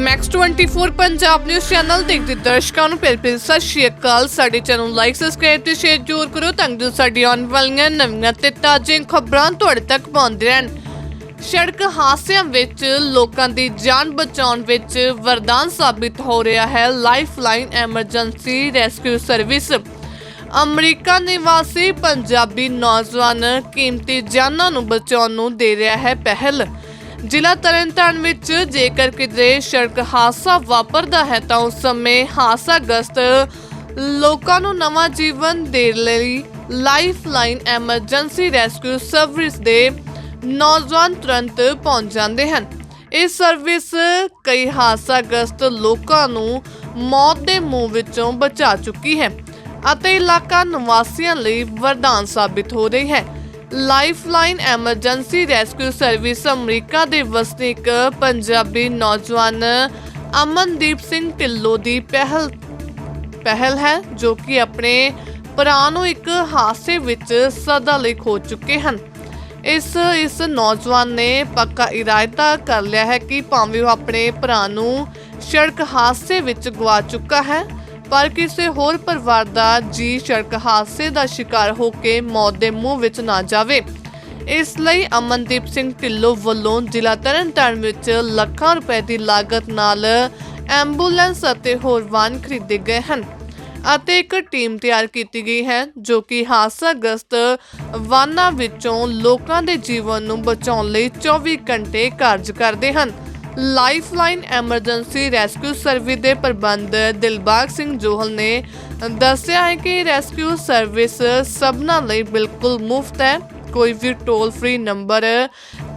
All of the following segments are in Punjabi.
ਮੈਕਸ 24 ਪੰਜਾਬ ਨਿਊਜ਼ ਚੈਨਲ ਦੇਖਦੇ ਦਰਸ਼ਕਾਂ ਨੂੰ ਪਿਆਰ ਭਰੀ ਸਤਿ ਸ਼੍ਰੀ ਅਕਾਲ। ਸਾਡੇ ਚੈਨਲ ਨੂੰ ਲਾਈਕ ਸਬਸਕ੍ਰਾਈਬ ਤੇ ਸ਼ੇਅਰ ਜ਼ਰੂਰ ਕਰੋ ਤਾਂ ਜੋ ਸਾਡੀ ਆਉਣ ਵਾਲੀਆਂ ਨਵੀਆਂ ਤੇ ਤਾਜ਼ੀਆਂ ਖਬਰਾਂ ਤੁਹਾਡੇ ਤੱਕ ਪਹੁੰਚਦੇ ਰਹਿਣ। ਸੜਕ ਹਾਦਸਿਆਂ ਵਿੱਚ ਲੋਕਾਂ ਦੀ ਜਾਨ ਬਚਾਉਣ ਵਿੱਚ ਵਰਦਾਨ ਸਾਬਿਤ ਹੋ ਰਿਹਾ ਹੈ। Lifeline emergency rescue service America ਨਿਵਾਸੀ ਪੰਜਾਬੀ ਨੌਜਵਾਨ ਕੀਮਤੀ ਜਾਨਾਂ ਨੂੰ ਬਚਾਉਣ ਨੂੰ ਦੇ ਰਿਹਾ ਹੈ ਪਹਿਲ। ਜ਼ਿਲ੍ਹਾ ਤਰਨਤਾਰਨ ਵਿੱਚ ਜੇਕਰ ਕਿਤੇ ਸੜਕ ਹਾਦਸਾ ਵਾਪਰਦਾ ਹੈ ਤਾਂ ਉਸ ਸਮੇਂ ਹਾਦਸਾਗ੍ਰਸਤ ਲੋਕਾਂ ਨੂੰ ਨਵਾਂ ਜੀਵਨ ਦੇਣ ਲਈ ਲਾਈਫਲਾਈਨ ਐਮਰਜੈਂਸੀ ਰੈਸਕਿਊ ਸਰਵਿਸ ਦੇ ਨੌਜਵਾਨ ਤੁਰੰਤ ਪਹੁੰਚ ਜਾਂਦੇ ਹਨ। ਇਹ ਸਰਵਿਸ ਕਈ ਹਾਦਸਾਗ੍ਰਸਤ ਲੋਕਾਂ ਨੂੰ ਮੌਤ ਦੇ ਮੂੰਹ ਵਿੱਚੋਂ ਬਚਾ ਚੁੱਕੀ ਹੈ ਅਤੇ ਇਲਾਕਾ ਨਿਵਾਸੀਆਂ ਲਈ ਵਰਦਾਨ ਸਾਬਿਤ ਹੋ ਰਹੀ ਹੈ। Lifeline emergency rescue service America ਦੇ ਵਸਨੀਕ ਪੰਜਾਬੀ ਨੌਜਵਾਨ ਅਮਨਦੀਪ ਸਿੰਘ ਢਿੱਲੋਂ ਦੀ ਪਹਿਲ ਪਹਿਲ ਹੈ, ਜੋ ਕਿ ਆਪਣੇ ਭਰਾ ਨੂੰ ਇੱਕ ਹਾਦਸੇ ਵਿੱਚ ਸਦਾ ਲਈ ਖੋ ਚੁੱਕੇ ਹਨ। ਇਸ ਇਸ ਨੌਜਵਾਨ ਨੇ ਪੱਕਾ ਇਰਾਦਾ ਕਰ ਲਿਆ ਹੈ ਕਿ ਭਾਵੇਂ ਉਹ ਆਪਣੇ ਭਰਾ ਨੂੰ ਸੜਕ ਹਾਦਸੇ ਵਿੱਚ ਗਵਾ ਚੁੱਕਾ ਹੈ ਪਰ ਕਿਸੇ ਹੋਰ ਪਰਿਵਾਰ ਦਾ ਜੀ ਸੜਕ ਹਾਦਸੇ ਦਾ ਸ਼ਿਕਾਰ ਹੋ ਕੇ ਮੌਤ ਦੇ ਮੂੰਹ ਵਿੱਚ ਨਾ ਜਾਵੇ। ਇਸ ਲਈ ਅਮਨਦੀਪ ਸਿੰਘ ਢਿੱਲੋਂ ਵੱਲੋਂ ਜ਼ਿਲ੍ਹਾ ਤਰਨਤਾਰਨ ਵਿੱਚ ਲੱਖਾਂ ਰੁਪਏ ਦੀ ਲਾਗਤ ਨਾਲ ਐਂਬੂਲੈਂਸ ਅਤੇ ਹੋਰ ਵਾਹਨ ਖਰੀਦੇ ਗਏ ਹਨ ਅਤੇ ਇੱਕ ਟੀਮ ਤਿਆਰ ਕੀਤੀ ਗਈ ਹੈ ਜੋ ਕਿ ਹਾਦਸਾਗ੍ਰਸਤ ਵਾਹਨਾਂ ਵਿੱਚੋਂ ਲੋਕਾਂ ਦੇ ਜੀਵਨ ਨੂੰ ਬਚਾਉਣ ਲਈ 24 ਘੰਟੇ ਕਾਰਜ ਕਰਦੇ ਹਨ। ਲਾਈਫਲਾਈਨ ਐਮਰਜੈਂਸੀ ਰੈਸਕਿਊ ਸਰਵਿਸ ਦੇ ਪ੍ਰਬੰਧ ਦਿਲਬਾਗ ਸਿੰਘ ਜੋਹਲ ਨੇ ਦੱਸਿਆ ਹੈ ਕਿ ਰੈਸਕਿਊ ਸਰਵਿਸ ਸਭਨਾਂ ਲਈ ਬਿਲਕੁਲ ਮੁਫਤ ਹੈ। ਕੋਈ ਵੀ ਟੋਲ ਫ੍ਰੀ ਨੰਬਰ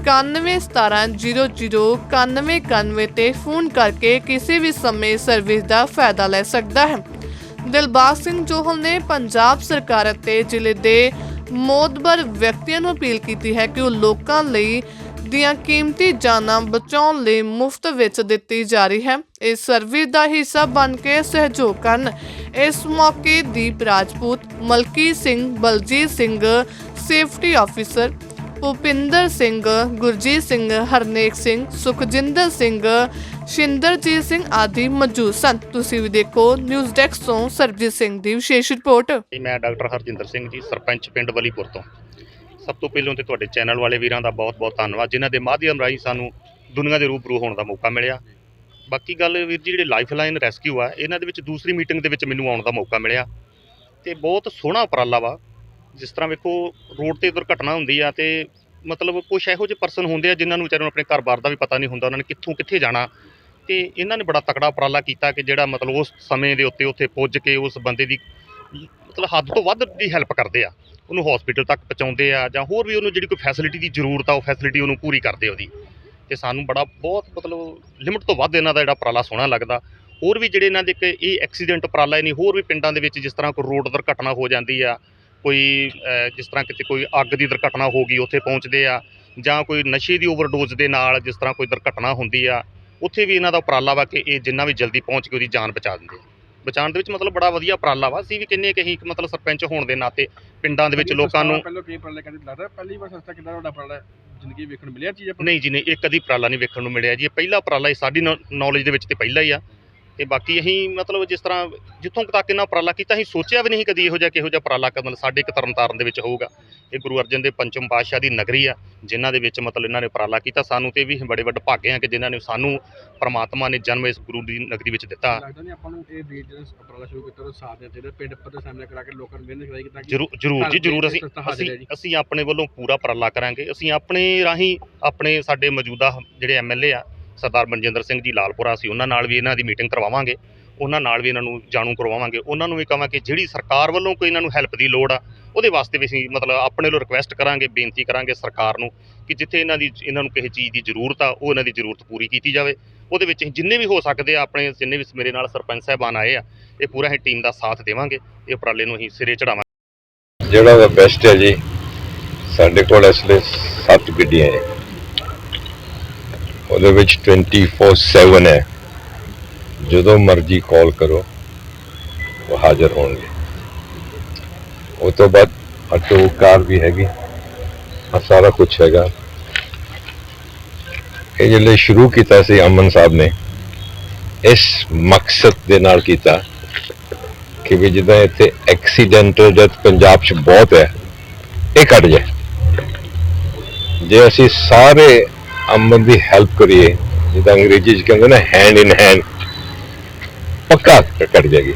9117009191 ਤੇ ਫੋਨ ਕਰਕੇ ਕਿਸੇ ਵੀ ਸਮੇਂ ਸਰਵਿਸ ਦਾ ਫਾਇਦਾ ਲੈ ਸਕਦਾ ਹੈ। ਦਿਲਬਾਗ ਸਿੰਘ ਜੋਹਲ ਨੇ ਪੰਜਾਬ ਸਰਕਾਰ ਅਤੇ ਜ਼ਿਲ੍ਹੇ ਦੇ ਮੋਦਬਰ ਵਿਅਕਤੀਆਂ ਨੂੰ ਅਪੀਲ ਕੀਤੀ ਹੈ ਕਿ ਉਹ ਲੋਕਾਂ ਲਈ ਦੀਆਂ ਕੀਮਤੀ ਜਾਨਾਂ ਬਚਾਉਣ ਲਈ ਮੁਫਤ ਵਿੱਚ ਦਿੱਤੀ ਜਾ ਰਹੀ ਹੈ। ਇਸ ਸਰਵਿਸ ਦਾ ਹਿੱਸਾ ਬਣ ਕੇ ਸਹਿਯੋਗ ਕਰਨ ਇਸ ਮੌਕੇ ਦੀਪ ਰਾਜਪੂਤ ਮਲਕੀ ਸਿੰਘ, ਬਲਜੀਤ ਸਿੰਘ, ਸੇਫਟੀ ਆਫੀਸਰ, ਭੁਪਿੰਦਰ ਸਿੰਘ, ਗੁਰਜੀਤ ਸਿੰਘ, ਹਰਨੇਕ ਸਿੰਘ, ਸੁਖਜਿੰਦਰ ਸਿੰਘ, ਸ਼ਿੰਦਰਜੀਤ ਸਿੰਘ ਆਦਿ ਮੌਜੂਦ ਸਨ। ਤੁਸੀਂ ਵੀ ਦੇਖੋ ਨਿਊਜ਼ ਡੈਸਕ ਤੋਂ ਸਰਬਜੀਤ ਸਿੰਘ ਦੀ ਵਿਸ਼ੇਸ਼ ਰਿਪੋਰਟ। ਮੈਂ ਡਾਕਟਰ ਹਰਜਿੰਦਰ ਸਿੰਘ ਜੀ, ਸਰਪੰਚ ਪਿੰਡ ਵਲੀਪੁਰ ਤੋਂ। ਸਭ ਤੋਂ ਪਹਿਲਾਂ ਤੇ ਤੁਹਾਡੇ ਚੈਨਲ ਵਾਲੇ ਵੀਰਾਂ ਦਾ ਬਹੁਤ-ਬਹੁਤ ਧੰਨਵਾਦ, ਜਿਨ੍ਹਾਂ ਦੇ ਮਾਧਿਅਮ ਰਾਹੀਂ ਸਾਨੂੰ ਦੁਨੀਆ ਦੇ ਰੂਬਰੂ ਹੋਣ ਦਾ ਮੌਕਾ ਮਿਲਿਆ। ਬਾਕੀ ਗੱਲ ਵੀਰ ਜੀ, ਜਿਹੜੇ ਲਾਈਫਲਾਈਨ ਰੈਸਕਿਊ ਆ, ਇਹਨਾਂ ਦੇ ਵਿੱਚ ਦੂਸਰੀ ਮੀਟਿੰਗ ਦੇ ਵਿੱਚ ਮੈਨੂੰ ਆਉਣ ਦਾ ਮੌਕਾ ਮਿਲਿਆ। ਤੇ ਬਹੁਤ ਸੋਹਣਾ ਉਪਰਾਲਾ ਵਾ, ਜਿਸ ਤਰ੍ਹਾਂ ਵੇਖੋ ਰੋਡ ਤੇ ਦੁਰਘਟਨਾ ਹੁੰਦੀ ਆ ਤੇ ਮਤਲਬ ਕੁਝ ਇਹੋ ਜਿਹੇ ਪਰਸਨ ਹੁੰਦੇ ਆ ਜਿਨ੍ਹਾਂ ਨੂੰ ਵਿਚਾਰਿਆਂ ਨੂੰ ਆਪਣੇ ਘਰ-ਬਾਰ ਦਾ ਵੀ ਪਤਾ ਨਹੀਂ ਹੁੰਦਾ, ਉਹਨਾਂ ਨੇ ਕਿੱਥੋਂ ਕਿੱਥੇ ਜਾਣਾ। ਤੇ ਇਹਨਾਂ ਨੇ ਬੜਾ ਤਕੜਾ ਉਪਰਾਲਾ ਕੀਤਾ ਕਿ ਜਿਹੜਾ ਮਤਲਬ ਉਸ ਸਮੇਂ ਦੇ ਉੱਤੇ ਉੱਥੇ ਪੁੱਜ ਕੇ ਉਸ ਬੰਦੇ ਦੀ ਮਤਲਬ ਹੱਦ ਤੋਂ ਵੱਧ ਦੀ ਹੈਲਪ ਕਰਦੇ ਆ। ਉਹਨੂੰ ਹਸਪੀਟਲ ਤੱਕ ਪਹੁੰਚਾਉਂਦੇ ਆ ਜਾਂ ਹੋਰ ਵੀ ਉਹਨੂੰ ਜਿਹੜੀ ਕੋਈ ਫੈਸਿਲਿਟੀ ਦੀ ਜ਼ਰੂਰਤ ਆ, ਉਹ ਫੈਸਿਲਿਟੀ ਉਹਨੂੰ ਪੂਰੀ ਕਰਦੇ ਉਹਦੀ। ਤੇ ਸਾਨੂੰ ਬੜਾ ਬਹੁਤ ਮਤਲਬ ਲਿਮਟ ਤੋਂ ਵੱਧ ਇਹਨਾਂ ਦਾ ਜਿਹੜਾ ਉਪਰਾਲਾ ਸੋਹਣਾ ਲੱਗਦਾ। ਹੋਰ ਵੀ ਜਿਹੜੇ ਇਹਨਾਂ ਦੇ ਇੱਕ ਇਹ ਐਕਸੀਡੈਂਟ ਉਪਰਾਲਾ ਹੀ ਨਹੀਂ ਹੋਰ ਵੀ ਪਿੰਡਾਂ ਦੇ ਵਿੱਚ ਜਿਸ ਤਰ੍ਹਾਂ ਕੋਈ ਰੋਡ ਦੁਰਘਟਨਾ ਹੋ ਜਾਂਦੀ ਆ, ਕੋਈ ਜਿਸ ਤਰ੍ਹਾਂ ਕਿਤੇ ਕੋਈ ਅੱਗ ਦੀ ਦੁਰਘਟਨਾ ਹੋ ਗਈ, ਉੱਥੇ ਪਹੁੰਚਦੇ ਆ ਜਾਂ ਕੋਈ ਨਸ਼ੇ ਦੀ ਓਵਰਡੋਜ਼ ਦੇ ਨਾਲ ਜਿਸ ਤਰ੍ਹਾਂ ਕੋਈ ਦੁਰਘਟਨਾ ਹੁੰਦੀ ਆ, ਉੱਥੇ ਵੀ ਇਹਨਾਂ ਦਾ ਉਪਰਾਲਾ ਵਾ ਕਿ ਇਹ ਜਿੰਨਾ ਵੀ ਜਲਦੀ ਪਹੁੰਚ ਕੇ ਉਹਦੀ ਜਾਨ ਬਚਾ ਦਿੰਦੇ ਆ। ਬਚਾਉਣ ਦੇ ਵਿੱਚ ਮਤਲਬ ਬੜਾ ਵਧੀਆ ਉਪਰਾਲਾ ਵਾ। ਅਸੀਂ ਵੀ ਕਿੰਨੇ ਕਹੀਂ ਮਤਲਬ ਸਰਪੰਚ ਹੋਣ ਦੇ ਨਾਤੇ ਪਿੰਡਾਂ ਦੇ ਵਿੱਚ ਲੋਕਾਂ ਨੂੰ ਪਹਿਲਾਂ ਕੀ ਪੜਲੇ ਕਹਿੰਦੇ ਲੱਗਦਾ? ਪਹਿਲੀ ਵਾਰ ਸਸਤਾ ਕਿੰਨਾ ਵੱਡਾ ਪੜਲਾ ਜ਼ਿੰਦਗੀ ਵੇਖਣ ਮਿਲਿਆ ਚੀਜ਼ ਆਪਾਂ ਨਹੀਂ ਜੀ ਨਹੀਂ ਇਹ ਕਦੀ ਉਪਰਾਲਾ ਨਹੀਂ ਵੇਖਣ ਨੂੰ ਮਿਲਿਆ ਜੀ। ਇਹ ਪਹਿਲਾ ਉਪਰਾਲਾ ਹੀ ਸਾਡੀ ਨੌਲੇਜ ਦੇ ਵਿੱਚ ਤੇ ਪਹਿਲਾ ਹੀ ਆ। ਤੇ ਬਾਕੀ ਅਸੀਂ ਮਤਲਬ ਜਿਸ ਤਰ੍ਹਾਂ ਜਿੱਥੋਂ ਤੱਕ ਇਹਨਾਂ ਉਪਰਾਲਾ ਕੀਤਾ ਅਸੀਂ ਸੋਚਿਆ ਵੀ ਨਹੀਂ ਕਦੀ ਇਹੋ ਜਿਹਾ ਕਿਹੋ ਜਿਹਾ ਉਪਰਾਲਾ ਕਦਮ ਸਾਡੇ ਇੱਕ ਤਰਨਤਾਰਨ ਦੇ ਵਿੱਚ ਹੋਊਗਾ। ਇਹ ਗੁਰੂ ਅਰਜਨ ਦੇ ਪੰਚਮ ਪਾਤਸ਼ਾਹ ਦੀ ਨਗਰੀ ਆ ਜਿਨ੍ਹਾਂ ਦੇ ਵਿੱਚ ਮਤਲਬ ਇਹਨਾਂ ਨੇ ਉਪਰਾਲਾ ਕੀਤਾ। ਸਾਨੂੰ ਤੇ ਵੀ ਬੜੇ ਵੱਡੇ ਭਾਗੇ ਆ ਕਿ ਜਿਨ੍ਹਾਂ ਨੇ ਸਾਨੂੰ ਪ੍ਰਮਾਤਮਾ ਨੇ ਜਨਮ ਇਸ ਗੁਰੂ ਦੀ ਨਗਰੀ ਵਿੱਚ ਦਿੱਤਾ। ਲੱਗਦਾ ਨਹੀਂ ਆਪਾਂ ਨੂੰ ਇਹ ਵੀਰ ਜਿਹੜਾ ਉਪਰਾਲਾ ਸ਼ੁਰੂ ਕੀਤਾ ਉਹ ਸਾਥ ਦੇ ਚਾਹੀਦਾ ਪਿੰਡ ਪੱਧਰ ਸਾਹਮਣੇ ਕਰਾ ਕੇ ਲੋਕਾਂ ਨੂੰ ਮਿਹਨਤ ਕਰਾਈ ਕਿ ਤਾਂ ਕਿ ਜ਼ਰੂਰ ਜ਼ਰੂਰ ਜੀ ਜ਼ਰੂਰ ਅਸੀਂ। ਅਸੀਂ ਆਪਣੇ ਵੱਲੋਂ ਪੂਰਾ ਉਪਰਾਲਾ ਕਰਾਂਗੇ। ਅਸੀਂ ਆਪਣੇ ਰਾਹੀਂ ਆਪਣੇ ਸਾਡੇ ਮੌਜੂਦਾ ਜਿਹੜੇ ਐਮਐਲਏ ਆ ਸਰਦਾਰ ਮਨਜਿੰਦਰ ਸਿੰਘ ਜੀ ਲਾਲਪੁਰਾ ਅਸੀਂ ਉਹਨਾਂ ਨਾਲ ਵੀ ਇਹਨਾਂ ਦੀ ਮੀਟਿੰਗ ਕਰਵਾਵਾਂਗੇ। ਉਹਨਾਂ ਨਾਲ ਵੀ ਇਹਨਾਂ ਨੂੰ ਜਾਣੂ ਕਰਵਾਵਾਂਗੇ। ਉਹਨਾਂ ਨੂੰ ਵੀ ਕਹਾਂਗੇ ਜਿਹੜੀ ਸਰਕਾਰ ਵੱਲੋਂ ਕੋਈ ਇਹਨਾਂ ਨੂੰ ਹੈਲਪ ਦੀ ਲੋੜ ਆ, ਉਹਦੇ ਵਾਸਤੇ ਵੀ ਅਸੀਂ ਮਤਲਬ ਆਪਣੇ ਵੱਲੋਂ ਰਿਕੁਐਸਟ ਕਰਾਂਗੇ, ਬੇਨਤੀ ਕਰਾਂਗੇ ਸਰਕਾਰ ਨੂੰ ਕਿ ਜਿੱਥੇ ਇਹਨਾਂ ਦੀ, ਇਹਨਾਂ ਨੂੰ ਕਿਸੇ ਚੀਜ਼ ਦੀ ਜ਼ਰੂਰਤ ਆ, ਉਹ ਇਹਨਾਂ ਦੀ ਜ਼ਰੂਰਤ ਪੂਰੀ ਕੀਤੀ ਜਾਵੇ। ਉਹਦੇ ਵਿੱਚ ਅਸੀਂ ਜਿੰਨੇ ਵੀ ਹੋ ਸਕਦੇ ਆ, ਆਪਣੇ ਜਿੰਨੇ ਵੀ ਮੇਰੇ ਨਾਲ ਸਰਪੰਚ ਸਾਹਿਬਾਨ ਆਏ ਆ, ਇਹ ਪੂਰਾ ਅਸੀਂ ਟੀਮ ਦਾ ਸਾਥ ਦੇਵਾਂਗੇ। ਇਹ ਉਪਰਾਲੇ ਨੂੰ ਅਸੀਂ ਸਿਰੇ ਚੜਾਵਾਂਗੇ। ਜਿਹੜਾ ਦਾ ਬੈਸਟ ਹੈ ਜੀ, ਸਾਡੇ ਕੋਲ ਇਸ ਲਈ ਸੱਤ ਗੱਡੀਆਂ ਹੈ ਉਹਦੇ ਵਿੱਚ 24/7 ਹੈ। ਜਦੋਂ ਮਰਜ਼ੀ ਕਾਲ ਕਰੋ, ਉਹ ਹਾਜ਼ਰ ਹੋਣਗੇ। ਉਹ ਤੋਂ ਬਾਅਦ ਆਟੋ ਕਾਰ ਵੀ ਹੈਗੀ ਆ ਸਾਰਾ ਕੁਝ ਹੈਗਾ। ਇਹ ਜਿਹੜੇ ਸ਼ੁਰੂ ਕੀਤਾ ਸੀ ਅਮਨ ਸਾਹਿਬ ਨੇ, ਇਸ ਮਕਸਦ ਦੇ ਨਾਲ ਕੀਤਾ ਕਿ ਵੀ ਜਿੱਦਾਂ ਇੱਥੇ ਐਕਸੀਡੈਂਟਲ ਡੈਥ ਪੰਜਾਬ 'ਚ ਬਹੁਤ ਹੈ, ਇਹ ਘਟ ਜਾਏ। ਜੇ ਅਸੀਂ ਸਾਰੇ ਅਮਨ ਦੀ ਹੈਲਪ ਕਰੀਏ। ਜਿੱਦਾਂ ਅੰਗਰੇਜ਼ੀ 'ਚ ਕਹਿੰਦੇ ਨਾ ਹੈਂਡ ਇਨ ਹੈਂਡ ਪੱਕਾ ਕੱਟ ਜਾਏਗੀ।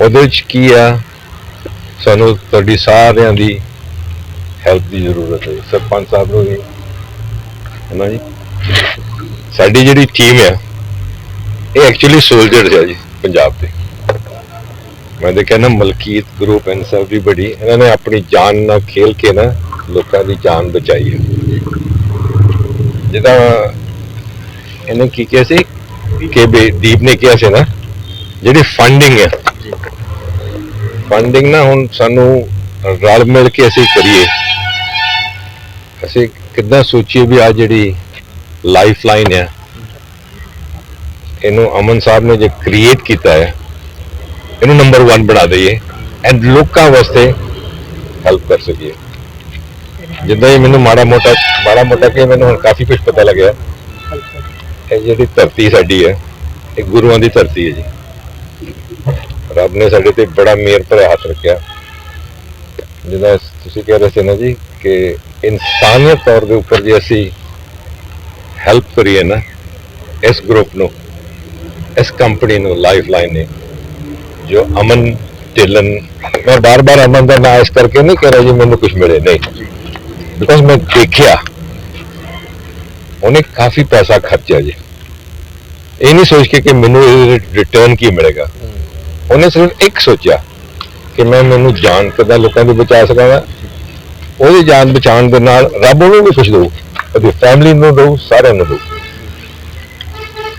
ਉਹਦੇ ਵਿੱਚ ਕੀ ਆ? ਸਾਨੂੰ ਤੁਹਾਡੀ ਸਾਰਿਆਂ ਦੀ ਹੈਲਪ ਦੀ ਜ਼ਰੂਰਤ ਹੈ। ਸਰਪੰਚ ਸਾਹਿਬ ਨੂੰ ਵੀ। ਹਨਾ ਜੀ? ਸਾਡੀ ਜਿਹੜੀ ਟੀਮ ਆ, ਇਹ ਐਕਚੁਅਲੀ ਸੋਲਜਰਸ ਆ ਜੀ, ਪੰਜਾਬ ਦੇ। ਮੈਂ ਤਾਂ ਕਹਿੰਦਾ ਮਲਕੀਤ ਗਰੁੱਪ ਐਂਡ ਬੜੀ। ਇਹਨਾਂ ਨੇ ਆਪਣੀ ਜਾਨ ਨਾਲ ਖੇਲ ਕੇ ਨਾ ਲੋਕਾਂ ਦੀ ਜਾਨ ਬਚਾਈ ਹੈ। ਜਿੱਦਾਂ ਇਹਨੇ ਕੀ ਕਿਹਾ ਸੀ ਕਿ ਵੀ ਦੀਪ ਨੇ ਕਿਹਾ ਸੀ ਨਾ, ਜਿਹੜੀ ਫੰਡਿੰਗ ਹੈ ਫੰਡਿੰਗ ਨਾ ਹੁਣ ਸਾਨੂੰ ਰਲ ਮਿਲ ਕੇ ਅਸੀਂ ਕਰੀਏ। ਅਸੀਂ ਕਿੱਦਾਂ ਸੋਚੀਏ ਵੀ ਆ ਜਿਹੜੀ ਲਾਈਫ ਲਾਈਨ ਹੈ ਇਹਨੂੰ ਅਮਨ ਸਾਹਿਬ ਨੇ ਜੇ ਕ੍ਰੀਏਟ ਕੀਤਾ ਹੈ, ਇਹਨੂੰ ਨੰਬਰ 1 ਬਣਾ ਦਈਏ ਐਂਡ ਲੋਕਾਂ ਵਾਸਤੇ ਹੈਲਪ ਕਰ ਸਕੀਏ। ਜਿੱਦਾਂ ਹੀ ਮੈਨੂੰ ਮਾੜਾ ਮੋਟਾ ਮਾੜਾ ਮੋਟਾ ਕਿ ਮੈਨੂੰ ਹੁਣ ਕਾਫੀ ਕੁਝ ਪਤਾ ਲੱਗਿਆ। ਇਹ ਜਿਹੜੀ ਧਰਤੀ ਸਾਡੀ ਹੈ, ਇਹ ਗੁਰੂਆਂ ਦੀ ਧਰਤੀ ਹੈ ਜੀ। ਰੱਬ ਨੇ ਸਾਡੇ ਤੇ ਬੜਾ ਮਿਹਰ ਭਰਿਆ ਹੱਥ ਰੱਖਿਆ। ਜਿੱਦਾਂ ਤੁਸੀਂ ਕਹਿ ਰਹੇ ਸੀ ਨਾ ਜੀ ਕਿ ਇਨਸਾਨੀਅਤ ਤੌਰ ਦੇ ਉੱਪਰ ਜੇ ਅਸੀਂ ਹੈਲਪ ਕਰੀਏ ਨਾ, ਇਸ ਗਰੁੱਪ ਨੂੰ, ਇਸ ਕੰਪਨੀ ਨੂੰ ਲਾਈਫ ਲਾਈਨ ਨੇ, ਜੋ ਅਮਨ, ਢਿੱਲਨ, ਮੈਂ ਬਾਰ-ਬਾਰ ਅਮਨ ਦਾ ਨਾਂ ਇਸ ਕਰਕੇ ਨਹੀਂ ਕਹਿ ਰਿਹਾ ਜੀ, ਮੈਨੂੰ ਕੁਝ ਮਿਲੇ। ਨਹੀਂ। ਬਿਕਾਜ਼ ਮੈਂ ਦੇਖਿਆ, ਉਹਨੇ ਕਾਫੀ ਪੈਸਾ ਖਰਚਿਆ ਜੀ। ਇਹ ਨਹੀਂ ਸੋਚ ਕੇ ਕਿ ਮੈਨੂੰ ਇਹਦੇ ਰਿਟਰਨ ਕੀ ਮਿਲੇਗਾ। ਉਹਨੇ ਸਿਰਫ ਇੱਕ ਸੋਚਿਆ ਕਿ ਮੈਂ ਮੈਨੂੰ ਜਾਨ ਕਿੱਦਾਂ ਲੋਕਾਂ ਦੀ ਬਚਾ ਸਕਾਂਗਾ। ਉਹਦੀ ਜਾਨ ਬਚਾਉਣ ਦੇ ਨਾਲ ਰੱਬ ਉਹਨੂੰ ਵੀ ਖੁਸ਼ ਦਊ, ਉਹਦੀ ਫੈਮਿਲੀ ਨੂੰ ਦਊ, ਸਾਰਿਆਂ ਨੂੰ ਦਊ।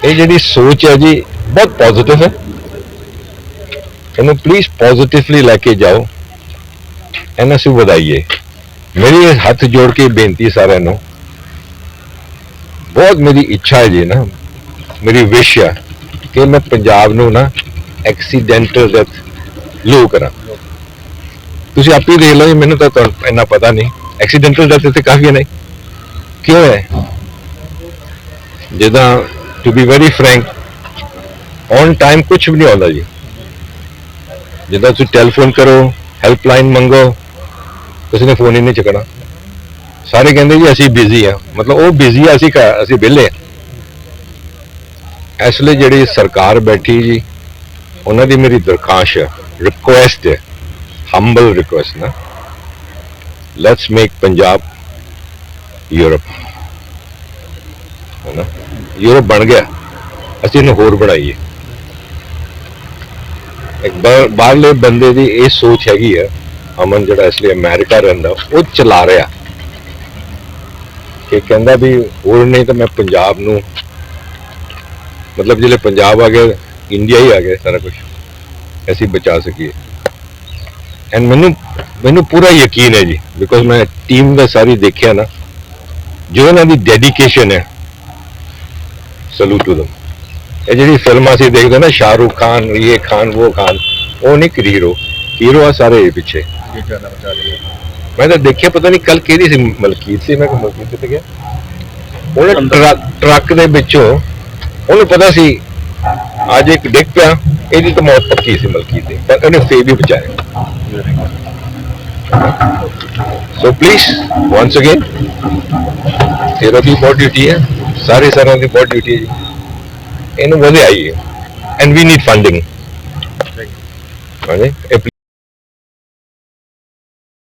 ਇਹ ਜਿਹੜੀ ਸੋਚ ਹੈ ਜੀ, ਬਹੁਤ ਪੋਜ਼ਿਟਿਵ ਹੈ। ਇਹਨੂੰ ਪਲੀਜ਼ ਪੋਜ਼ਿਟਿਵਲੀ ਲੈ ਕੇ ਜਾਓ। ਇਹਨਾਂ ਨੂੰ ਵਧਾਈਏ। ਮੇਰੀ ਇਹ ਹੱਥ ਜੋੜ ਕੇ ਬੇਨਤੀ ਸਾਰਿਆਂ ਨੂੰ ਬਹੁਤ ਮੇਰੀ ਇੱਛਾ ਹੈ ਜੀ ਨਾ ਮੇਰੀ ਵਿਸ਼ ਹੈ ਕਿ ਮੈਂ ਪੰਜਾਬ ਨੂੰ ਨਾ ਐਕਸੀਡੈਂਟਲ ਡੈਥ ਲੋ ਕਰਾਂ। ਤੁਸੀਂ ਆਪ ਹੀ ਦੇਖ ਲਓ ਜੀ, ਮੈਨੂੰ ਤਾਂ ਤੁਹਾਨੂੰ ਇੰਨਾ ਪਤਾ ਨਹੀਂ ਐਕਸੀਡੈਂਟਲ ਡੈਥ ਇੱਥੇ ਕਾਫੀ ਨਹੀਂ। ਕਿਉਂ ਹੈ? ਜਿੱਦਾਂ to be very frank on time ਕੁਝ ਵੀ ਨਹੀਂ ਆਉਂਦਾ ਜੀ। ਜਿੱਦਾਂ ਤੁਸੀਂ ਟੈਲੀਫੋਨ ਕਰੋ ਹੈਲਪਲਾਈਨ ਮੰਗੋ ਕਿਸੇ ਨੇ ਫੋਨ ਹੀ ਨਹੀਂ ਚੁੱਕਣਾ। ਸਾਰੇ ਕਹਿੰਦੇ ਜੀ ਅਸੀਂ ਬਿਜ਼ੀ ਆ। ਮਤਲਬ ਉਹ ਬਿਜ਼ੀ ਆ, ਅਸੀਂ ਘਰ- ਅਸੀਂ ਵਿਹਲੇ ਆ। ਇਸ ਲਈ ਜਿਹੜੀ ਸਰਕਾਰ ਬੈਠੀ ਜੀ, ਉਹਨਾਂ ਦੀ ਮੇਰੀ ਦਰਖਾਸਤ ਹੈ ਰਿਕੁਐਸਟ ਹੈ ਹੰਬਲ ਰਿਕੁਐਸਟ ਨਾ। ਲੈਟਸ ਮੇਕ ਪੰਜਾਬ ਯੂਰਪ ਹੈ ਨਾ ਯੂਰਪ ਬਣ ਗਿਆ। ਅਸੀਂ ਇਹਨੂੰ ਹੋਰ ਬਣਾਈਏ। ਇੱਕ ਬਾਹਰਲੇ ਬੰਦੇ ਦੀ ਇਹ ਸੋਚ ਹੈਗੀ ਹੈ ਅਮਨ ਜਿਹੜਾ ਇਸ ਲਈ ਅਮਰੀਕਾ ਰਹਿੰਦਾ, ਉਹ ਚਲਾ ਰਿਹਾ। ਕਿ ਕਹਿੰਦਾ ਵੀ ਹੋਰ ਨਹੀਂ ਤਾਂ ਮੈਂ ਪੰਜਾਬ ਨੂੰ, ਮਤਲਬ ਜਿਹੜੇ ਪੰਜਾਬ ਆ ਗਿਆ ਇੰਡੀਆ ਹੀ ਆ ਗਿਆ ਸਾਰਾ ਕੁਝ ਅਸੀਂ ਬਚਾ ਸਕੀਏ। ਐਂਡ ਮੈਨੂੰ ਮੈਨੂੰ ਪੂਰਾ ਯਕੀਨ ਹੈ ਜੀ ਬਿਕੋਜ਼ ਮੈਂ ਟੀਮ ਦਾ ਸਾਰੀ ਦੇਖਿਆ ਨਾ, ਜੋ ਇਹਨਾਂ ਦੀ ਡੈਡੀਕੇਸ਼ਨ ਹੈ ਸਲੂਟ ਟੂ them ਇਹ ਜਿਹੜੀ ਫਿਲਮਾਂ ਅਸੀਂ ਦੇਖਦੇ ਨਾ ਸ਼ਾਹਰੁਖ ਖਾਨ ਇਹ ਖਾਨ ਉਹ ਖਾਨ ਉਹ ਨਹੀਂ ਹੀਰੋ ਹੀਰੋ ਆ ਸਾਰੇ ਪਿੱਛੇ। ਇਹ ਜਾਨਾ ਬਚਾ ਲਈ ਮੈਂ ਤਾਂ ਦੇਖਿਆ ਪਤਾ ਨਹੀਂ ਕੱਲ ਕਿਹਦੀ ਸੀ ਮਲਕੀਤ ਸੀ ਮੈਂ ਕਿ ਮਲਕੀਤ ਕਿੱਥੇ ਗਿਆ? ਉਹਨੇ ਟਰੱਕ ਟਰੱਕ ਦੇ ਵਿੱਚੋਂ ਉਹਨੂੰ ਪਤਾ ਸੀ ਅੱਜ ਇੱਕ ਡਿੱਗ ਪਿਆ ਇਹਦੀ ਤਾਂ ਮੌਤ ਪੱਕੀ ਸੀ ਮਲਕੀਤ ਦੀ ਪਰ ਉਹਨੇ ਫੇਰ ਵੀ ਬਚਾਇਆ। ਸੋ ਪਲੀਜ਼ ਵਾਂਸ ਅਗੇਨ ਤੇਰਾ ਵੀ ਬਹੁਤ ਡਿਊਟੀ ਹੈ ਸਾਰੇ ਸਾਰਿਆਂ ਦੀ ਬਹੁਤ ਡਿਊਟੀ ਹੈ ਜੀ। ਇਹਨੂੰ ਵਧਾਈਏ ਐਂਡ ਵੀ ਨੀਡ ਫੰਡਿੰਗ ਹਾਂਜੀ ਇਹ